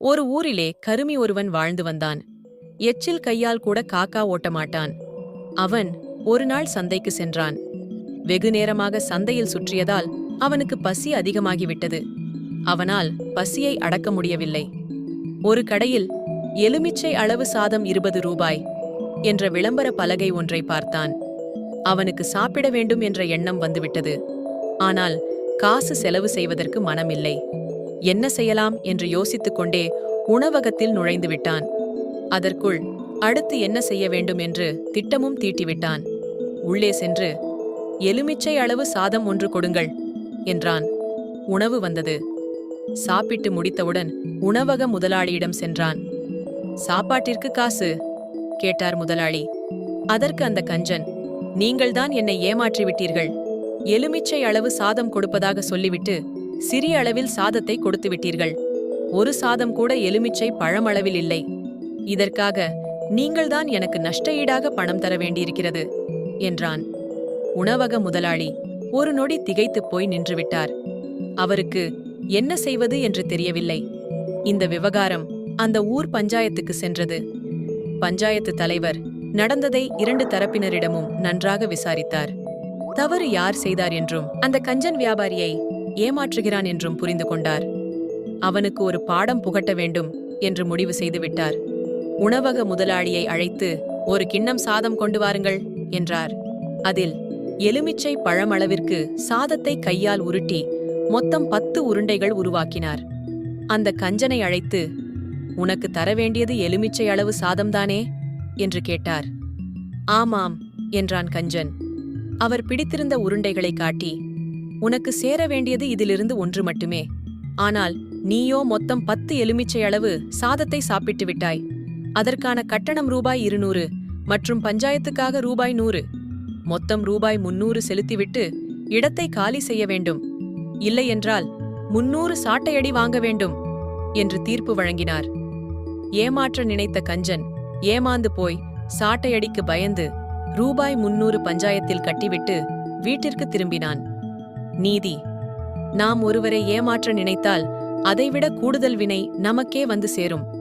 ஒரு ஊரிலே கருமி ஒருவன் வாழ்ந்து வந்தான். எச்சில் கையால் கூட காக்கா ஓட்ட மாட்டான் அவன் ஒரு நாள் சந்தைக்கு சென்றான். வெகு நேரமாக சந்தையில் சுற்றியதால் அவனுக்கு பசி அதிகமாகிவிட்டது. அவனால் பசியை அடக்க முடியவில்லை. ஒரு கடையில் எலுமிச்சை அளவு சாதம் இருபது ரூபாய் என்ற விளம்பர பலகை ஒன்றை பார்த்தான். அவனுக்கு சாப்பிட வேண்டும் என்ற எண்ணம் வந்துவிட்டது. ஆனால் காசு செலவு செய்வதற்கு மனமில்லை. என்ன செய்யலாம் என்று யோசித்துக் கொண்டே உணவகத்தில் நுழைந்து விட்டான் அதற்குள் அடுத்து என்ன செய்ய வேண்டும் என்று திட்டமும் தீட்டிவிட்டான். உள்ளே சென்று எலுமிச்சை அளவு சாதம் ஒன்று கொடுங்கள் என்றான். உணவு வந்தது. சாப்பிட்டு முடித்தவுடன் உணவக முதலாளியிடம் சென்றான். சாப்பாட்டிற்கு காசு கேட்டார் முதலாளி. அதற்கு அந்த கஞ்சன் நீங்கள்தான் என்னை ஏமாற்றி விட்டீர்கள் எலுமிச்சை அளவு சாதம் கொடுப்பதாக சொல்லிவிட்டு சிறிய அளவில் சாதத்தை கொடுத்து விட்டீர்கள் ஒரு சாதம் கூட எலுமிச்சை பழமளவில் இல்லை. இதற்காக நீங்கள்தான் எனக்கு நஷ்ட ஈடாக பணம் தர வேண்டியிருக்கிறது என்றான். உணவக முதலாளி ஒரு நொடி திகைத்துப் போய் நின்றுவிட்டார். அவருக்கு என்ன செய்வது என்று தெரியவில்லை. இந்த விவகாரம் அந்த ஊர் பஞ்சாயத்துக்கு சென்றது. பஞ்சாயத்து தலைவர் நடந்ததை இரண்டு தரப்பினரிடமும் நன்றாக விசாரித்தார். தவறு யார் செய்தார் என்றும் அந்த கஞ்சன் வியாபாரியை ஏமாற்றுகிறான் என்றும் புரிந்து கொண்டார். அவனுக்கு ஒரு பாடம் புகட்ட வேண்டும் என்று முடிவு செய்துவிட்டார். உணவக முதலாளியை அழைத்து ஒரு கிண்ணம் சாதம் கொண்டு வாருங்கள் என்றார். அதில் எலுமிச்சை பழமளவிற்கு சாதத்தை கையால் உருட்டி மொத்தம் பத்து உருண்டைகள் உருவாக்கினார். அந்த கஞ்சனை அழைத்து உனக்கு தர வேண்டியது எலுமிச்சை அளவு சாதம்தானே? என்று கேட்டார். ஆமாம் என்றான் கஞ்சன். அவர் பிடித்திருந்த உருண்டைகளை காட்டி உனக்கு சேர வேண்டியது இதிலிருந்து ஒன்று மட்டுமே. ஆனால் நீயோ மொத்தம் பத்து எலுமிச்சை அளவு சாதத்தை சாப்பிட்டு விட்டாய். அதற்கான கட்டணம் ரூபாய் இருநூறு மற்றும் பஞ்சாயத்துக்காக ரூபாய் நூறு. மொத்தம் ரூபாய் முன்னூறு செலுத்திவிட்டு இடத்தை காலி செய்ய வேண்டும். இல்லையென்றால் முன்னூறு சாட்டையடி வாங்க வேண்டும் என்று தீர்ப்பு வழங்கினார். ஏமாற்ற நினைத்த கஞ்சன் ஏமாந்து போய் சாட்டையடிக்கு பயந்து ரூபாய் முன்னூறு பஞ்சாயத்தில் கட்டிவிட்டு வீட்டிற்கு திரும்பினான். நீதி. நாம் ஒருவரை ஏமாற்ற நினைத்தால் அதைவிட கூடுதல் வினை நமக்கே வந்து சேரும்.